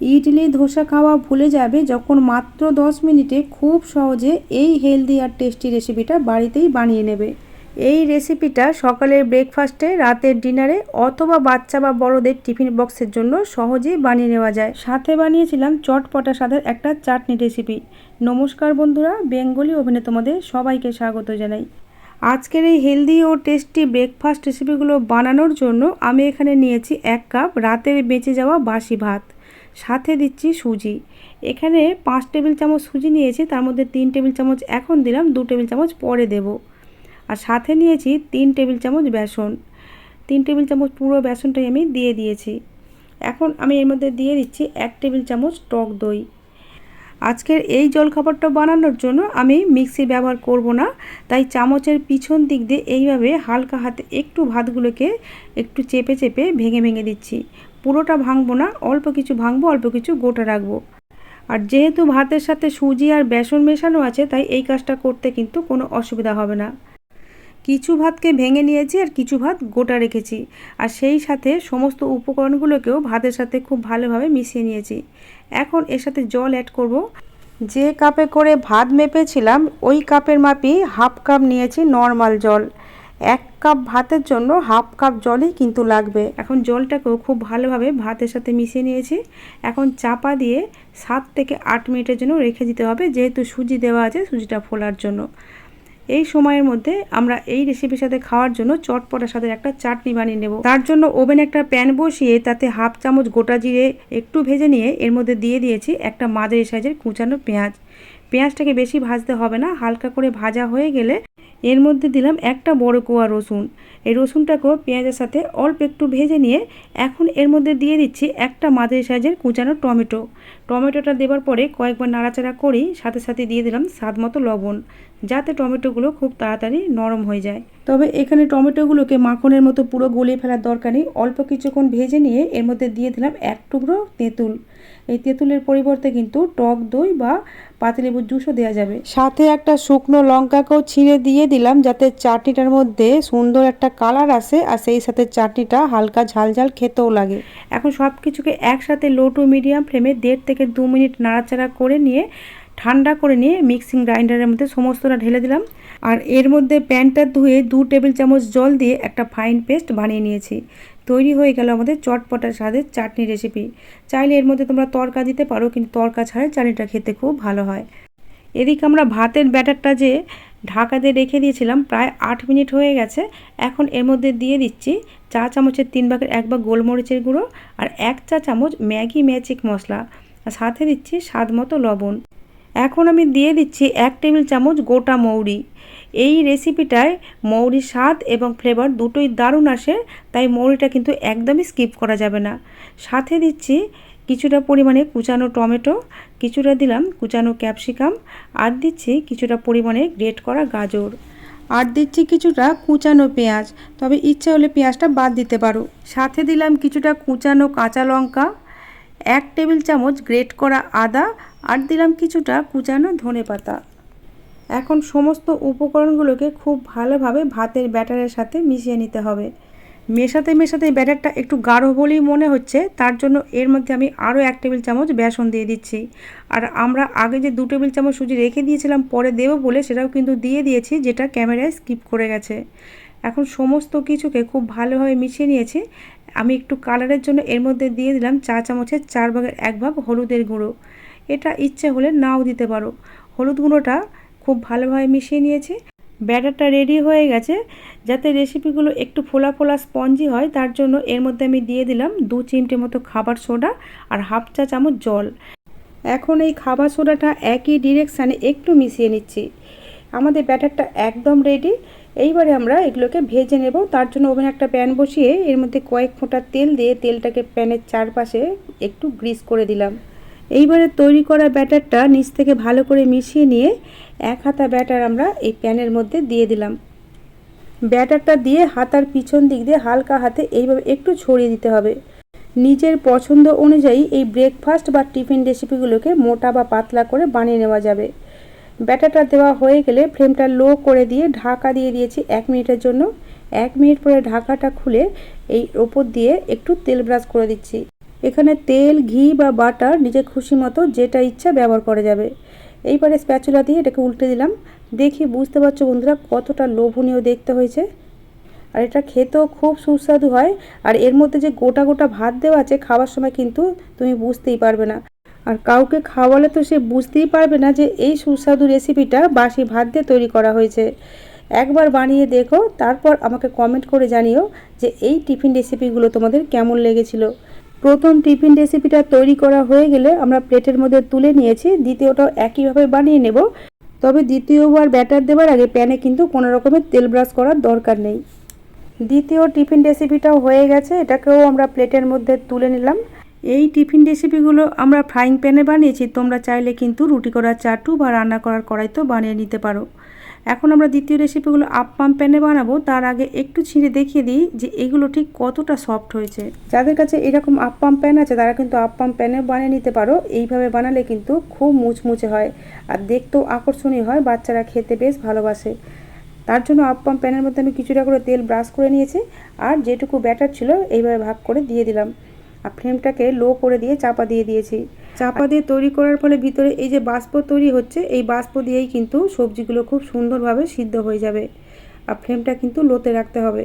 ইডলি ধোসা খাওয়া ভুলে যাবে যখন মাত্র 10 মিনিটে খুব সহজে এই হেলদি আর টেস্টি রেসিপিটা বাড়িতেই বানিয়ে নেবে। এই রেসিপিটা সকালের ব্রেকফাস্টে রাতের ডিনারে অথবা বাচ্চা বা বড়দের টিফিন বক্সের জন্য সহজেই বানিয়ে নেওয়া যায়। সাথে বানিয়েছিলাম চটপটা স্বাদের একটা চাটনি রেসিপি নমস্কার বন্ধুরা, বেঙ্গলি ওভেনে তোমাদের সবাইকে স্বাগত জানাই। আজকের এই হেলদি ও টেস্টি ব্রেকফাস্ট রেসিপিগুলো বানানোর জন্য আমি এখানে নিয়েছি এক কাপ রাতের বেঁচে যাওয়া বাসি ভাত। সাথে দিচ্ছি সুজি। এখানে পাঁচ টেবিল চামচ সুজি নিয়েছি, তার মধ্যে তিন টেবিল চামচ এখন দিলাম, দু টেবিল চামচ পরে দেব। আর সাথে নিয়েছি তিন টেবিল চামচ বেসন। তিন টেবিল চামচ পুরো বেসনটাই আমি দিয়ে দিয়েছি। এখন আমি এর মধ্যে দিয়ে দিচ্ছি এক টেবিল চামচ টক দই। আজকের এই জলখাবারটা বানানোর জন্য আমি মিক্সি ব্যবহার করব না, তাই চামচের পিছন দিক দিয়ে এইভাবে হালকা হাতে একটু ভাতগুলোকে একটু চেপে চেপে ভেঙে ভেঙে দিচ্ছি। পুরোটা ভাঙবো না, অল্প কিছু ভাঙবো, অল্প কিছু গোটা রাখব। আর যেহেতু ভাতের সাথে সুজি আর বেসন মেশানো আছে, তাই এই কাজটা করতে কিন্তু কোনো অসুবিধা হবে না। কিছু ভাতকে ভেঙে নিয়েছি আর কিছু ভাত গোটা রেখেছি। আর সেই সাথে সমস্ত উপকরণগুলোকেও ভাতের সাথে খুব ভালোভাবে মিশিয়ে নিয়েছি। এখন এর সাথে জল অ্যাড করব। যে কাপে করে ভাত মেপেছিলাম, ওই কাপের মাপই হাফ কাপ নিয়েছি নর্মাল জল। এক কাপ ভাতের জন্য হাফ কাপ জলই কিন্তু লাগবে। এখন জলটাকেও খুব ভালোভাবে ভাতের সাথে মিশিয়ে নিয়েছি। এখন চাপা দিয়ে সাত থেকে আট মিনিটের জন্য রেখে দিতে হবে, যেহেতু সুজি দেওয়া আছে, সুজিটা ফোলার জন্য। এই সময়ের মধ্যে আমরা এই রেসিপির সাথে খাওয়ার জন্য চটপটার সাথে একটা চাটনি বানিয়ে নেব। তার জন্য ওভেন একটা প্যান বসিয়ে তাতে হাফ চামচ গোটা জিরে একটু ভেজে নিয়ে এর মধ্যে দিয়ে দিয়েছি একটা মাঝারি সাইজের কুচানো পেঁয়াজ। পেঁয়াজটাকে বেশি ভাজতে হবে না, হালকা করে ভাজা হয়ে গেলে এর মধ্যে দিলাম একটা বড় কোয়া রসুন। এই রসুনটাকেও পেঁয়াজের সাথে অল্প একটু ভেজে নিয়ে এখন এর মধ্যে দিয়ে দিচ্ছি একটা মাঝারি সাইজের কুচানো টমেটো। টমেটোটা দেওয়ার পরে কয়েকবার নাড়াচাড়া করেই সাথে সাথে দিয়ে দিলাম স্বাদ মতো লবণ, যাতে টমেটোগুলো খুব তাড়াতাড়ি নরম হয়ে যায়। তবে এখানে টমেটোগুলোকে মাখনের মতো পুরো গলিয়ে ফেলার দরকার নেই, অল্প কিছুক্ষণ ভেজে নিয়ে এর মধ্যে দিয়ে দিলাম এক টুকরো তেঁতুল। এই তেঁতুলের পরিবর্তে কিন্তু টক দই বা পাতিলেবুর জুসও দেওয়া যাবে। সাথে একটা শুকনো লঙ্কাকেও ছিঁড়ে দিয়ে দিলাম যাতে চাটনিটার মধ্যে সুন্দর একটা কালার আসে আর সেই সাথে চাটনিটা হালকা ঝাল ঝাল খেতেও লাগে। এখন সব কিছুকে একসাথে লো টু মিডিয়াম ফ্লেমে দেড় থেকে দু মিনিট নাড়াচাড়া করে নিয়ে ঠান্ডা করে নিয়ে মিক্সিং গ্রাইন্ডারের মধ্যে সমস্তটা ঢেলে দিলাম। আর এর মধ্যে প্যানটা ধুয়ে দু টেবিল চামচ জল দিয়ে একটা ফাইন পেস্ট বানিয়ে নিয়েছি। তৈরি হয়ে গেল আমাদের চটপটা স্বাদের চাটনি রেসিপি চাইলে এর মধ্যে তোমরা তরকা দিতে পারো, কিন্তু তরকা ছাড়া চাটনিটা খেতে খুব ভালো হয়। এদিকে আমরা ভাতের ব্যাটারটা যে ঢাকা দিয়ে রেখে দিয়েছিলাম, প্রায় আট মিনিট হয়ে গেছে। এখন এর মধ্যে দিয়ে দিচ্ছি চা চামচের তিন ভাগের এক ভাগ গোলমরিচের গুঁড়ো আর এক চা চামচ ম্যাগি ম্যাজিক মশলা। আর সাথে দিচ্ছি স্বাদ মতো লবণ। এখন আমি দিয়ে দিচ্ছি এক টেবিল চামচ গোটা মৌরি। এই রেসিপিটায় মৌরির স্বাদ এবং ফ্লেভার দুটোই দারুণ আসে, তাই মৌরিটা কিন্তু একদমই স্কিপ করা যাবে না। সাথে দিচ্ছি কিছুটা পরিমাণে কুচানো টমেটো, কিছুটা দিলাম কুচানো ক্যাপসিকাম আর দিচ্ছি কিছুটা পরিমাণে গ্রেট করা গাজর। আর দিচ্ছি কিছুটা কুচানো পেঁয়াজ, তবে ইচ্ছা হলে পেঁয়াজটা বাদ দিতে পারো। সাথে দিলাম কিছুটা কুচানো কাঁচা লঙ্কা, এক টেবিল চামচ গ্রেট করা আদা, আর দিলাম কিছুটা কুচানো ধনে পাতা এখন সমস্ত উপকরণগুলোকে খুব ভালোভাবে ভাতের ব্যাটারের সাথে মিশিয়ে নিতে হবে। মেশাতে মেশাতে ব্যাটারটা একটু গাঢ় বলেই মনে হচ্ছে, তার জন্য এর মধ্যে আমি আরও এক টেবিল চামচ বেসন দিয়ে দিচ্ছি। আর আমরা আগে যে দু টেবিল চামচ সুজি রেখে দিয়েছিলাম, পরে দেবো বলে সেটাও কিন্তু দিয়ে দিয়েছি, যেটা ক্যামেরায় স্কিপ করে গেছে। এখন সমস্ত কিছুকে খুব ভালোভাবে মিশিয়ে নিয়েছি। আমি একটু কালারের জন্য এর মধ্যে দিয়ে দিলাম চা চামচের চার ভাগের এক ভাগ হলুদের গুঁড়ো। এটা ইচ্ছে হলে নাও দিতে পারো। হলুদ গুঁড়োটা খুব ভালোভাবে মিশিয়ে নিয়েছি। ব্যাটারটা রেডি হয়ে গেছে। যাতে রেসিপিগুলো একটু ফোলা ফোলা স্পঞ্জি হয়, তার জন্য এর মধ্যে আমি দিয়ে দিলাম দু চিমটে মতো খাবার সোডা আর হাফ চা চামচ জল। এখন এই খাবার সোডাটা একই ডিরেকশানে একটু মিশিয়ে নিচ্ছি। আমাদের ব্যাটারটা একদম রেডি এইবারে আমরা এগুলোকে ভেজে নেব। তার জন্য ওভেনে একটা প্যান বসিয়ে এর মধ্যে কয়েক ফোঁটা তেল দিয়ে তেলটাকে প্যানের চারপাশে একটু গ্রিস করে দিলাম। এইবারে তৈরি করা ব্যাটারটা নিচ থেকে ভালো করে মিশিয়ে নিয়ে এক হাতা ব্যাটার আমরা এই প্যানের মধ্যে দিয়ে দিলাম। ব্যাটারটা দিয়ে হাতার পিছন দিক দিয়ে হালকা হাতে এইভাবে একটু ছড়িয়ে দিতে হবে। নিজের পছন্দ অনুযায়ী এই ব্রেকফাস্ট বা টিফিন রেসিপিগুলোকে মোটা বা পাতলা করে বানিয়ে নেওয়া যাবে। ব্যাটারটা দেওয়া হয়ে গেলে ফ্লেমটা লো করে দিয়ে ঢাকা দিয়ে দিয়েছি এক মিনিটের জন্য। এক মিনিট পরে ঢাকাটা খুলে এই ওপর দিয়ে একটু তেল ব্রাশ করে দিচ্ছি। এখানে তেল, ঘি বা বাটার নিজের খুশি মতো যেটা ইচ্ছা ব্যবহার করা যাবে। এইবারে স্প্যাচুলা দিয়ে এটাকে উল্টে দিলাম। দেখি বুঝতে পারছ বন্ধুরা কতটা লোভনীয় দেখতে হয়েছে। আর এটা খেতেও খুব সুস্বাদু হয়। আর এর মধ্যে যে গোটা গোটা ভাত দেওয়া আছে খাওয়ার সময় কিন্তু তুমি বুঝতেই পারবে না। আর কাউকে খাওয়ালে তো সে বুঝতেই পারবে না যে এই সুস্বাদু রেসিপিটা বাসি ভাত দিয়ে তৈরি করা হয়েছে। একবার বানিয়ে দেখো, তারপর আমাকে কমেন্ট করে জানিও যে এই টিফিন রেসিপিগুলো তোমাদের কেমন লেগেছিল। প্রথম টিফিন রেসিপিটা তৈরি করা হয়ে গেলে আমরা প্লেটের মধ্যে তুলে নিয়েছি, দ্বিতীয়টাও একইভাবে বানিয়ে নেব। তবে দ্বিতীয়বার ব্যাটার দেওয়ার আগে প্যানে কিন্তু কোনো রকমের তেল ব্রাশ করার দরকার নেই। দ্বিতীয় টিফিন রেসিপিটাও হয়ে গেছে, এটাকেও আমরা প্লেটের মধ্যে তুলে নিলাম। এই টিফিন রেসিপিগুলো আমরা ফ্রাইং প্যানে বানিয়েছি, তোমরা চাইলে কিন্তু রুটি করার চাটু বা রান্না করার কড়াইতেও বানিয়ে নিতে পারো। এখন আমরা দ্বিতীয় রেসিপিগুলো আপ্পাম প্যানে বানাবো। তার আগে একটু ছিঁড়ে দেখিয়ে দিই যে এগুলো ঠিক কতটা সফট হয়েছে। যাদের কাছে এরকম আপ্পাম প্যান আছে, তারা কিন্তু আপ্পাম প্যানে বানিয়ে নিতে পারো। এইভাবে বানালে কিন্তু খুব মুচমুচে হয় আর দেখতেও আকর্ষণীয় হয়, বাচ্চারা খেতে বেশ ভালোবাসে। তার জন্য আপ্পাম প্যানের মধ্যে আমি কিছুটা করে তেল ব্রাশ করে নিয়েছি। আর যেটুকু ব্যাটার ছিল, এইভাবে ভাগ করে দিয়ে দিলাম। আর ফ্লেমটাকে লো করে দিয়ে চাপা দিয়ে দিয়েছি। চাপা দিয়ে তৈরি করার ফলে ভিতরে এই যে বাষ্প তৈরি হচ্ছে, এই বাষ্প দিয়েই কিন্তু সবজিগুলো খুব সুন্দরভাবে সিদ্ধ হয়ে যাবে আর ফ্লেমটা কিন্তু লোতে রাখতে হবে।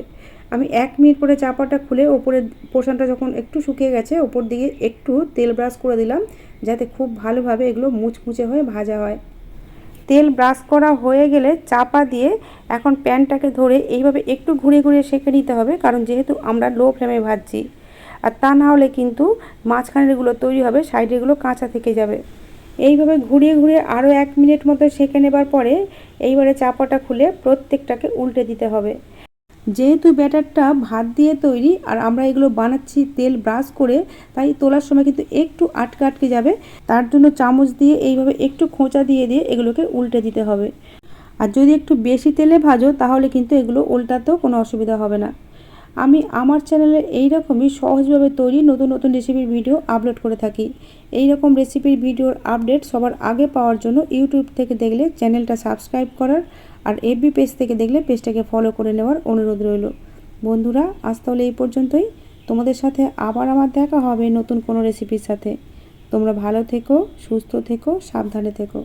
আমি এক মিনিট পরে চাপাটা খুলে ওপরের পোর্শনটা যখন একটু শুকিয়ে গেছে, ওপর দিকে একটু তেল ব্রাশ করে দিলাম, যাতে খুব ভালোভাবে এগুলো মুচমুচে হয়ে ভাজা হয়। তেল ব্রাশ করা হয়ে গেলে চাপা দিয়ে এখন প্যানটাকে ধরে এইভাবে একটু ঘুরে ঘুরে সেঁকে নিতে হবে, কারণ যেহেতু আমরা লো ফ্লেমে ভাজছি। আর তা না হলে কিন্তু মাঝখানেরগুলো তৈরি হবে সাইডেরগুলো কাঁচা থেকে যাবে। এইভাবে ঘুরিয়ে ঘুরিয়ে আরও এক মিনিট মতো সেঁকে নেবার পরে এইবারে চাপাটা খুলে প্রত্যেকটাকে উল্টে দিতে হবে। যেহেতু ব্যাটারটা ভাত দিয়ে তৈরি আর আমরা এগুলো বানাচ্ছি তেল ব্রাশ করে, তাই তোলার সময় কিন্তু একটু আটকে আটকে যাবে। তার জন্য চামচ দিয়ে এইভাবে একটু খোঁচা দিয়ে দিয়ে এগুলোকে উল্টে দিতে হবে। আর যদি একটু বেশি তেলে ভাজো, তাহলে কিন্তু এগুলো উল্টাতেও কোনো অসুবিধা হবে না। আমি আমার চ্যানেলে এই রকমই সহজভাবে তৈরি নতুন নতুন রেসিপির ভিডিও আপলোড করে থাকি। এই রকম রেসিপির ভিডিওর আপডেট সবার আগে পাওয়ার জন্য ইউটিউব থেকে দেখলে চ্যানেলটা সাবস্ক্রাইব করার আর এফবি পেজ থেকে দেখলে পেজটাকে ফলো করে নেওয়ার অনুরোধ রইল। বন্ধুরা, আজ তাহলে এই পর্যন্তই। তোমাদের সাথে আবার আমার দেখা হবে নতুন কোনো রেসিপির সাথে। তোমরা ভালো থেকো, সুস্থ থেকো, সাবধানে থেকো।